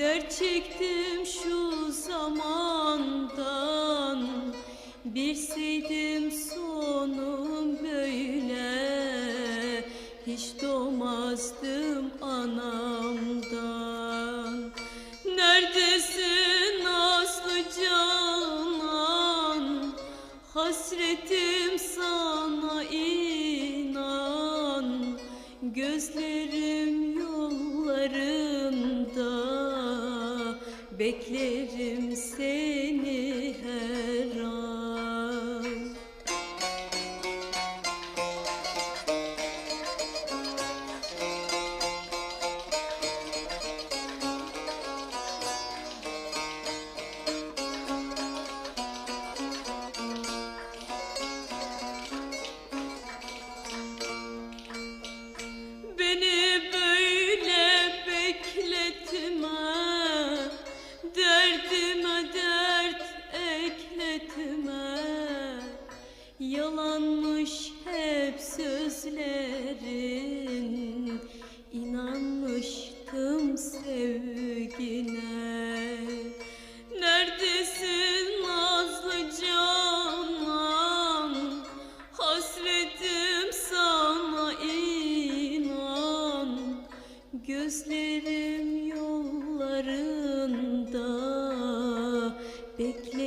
Dert çektim şu zamandan. Bilseydim sonum böyle. Hiç doğmazdım anamdan. Neredesin Aslı Canan? Hasretim sana inan. Gözlerim Beklerim seni sözlerin İnanmıştım sevgine. Neredesin Nazlı Canan? Hasretim sana inan. Gözlerim yollarında Beklerim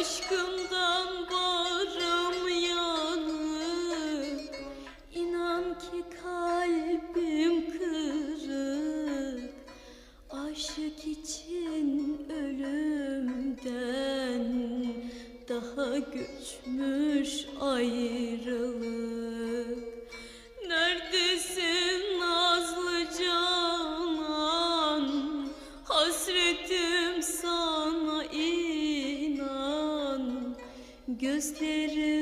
Aşkımdan bağrım yanık. İnan ki kalbim kırık. Aşık için ölümden Daha güçmüş ayrılık. Neredesin Gözlerim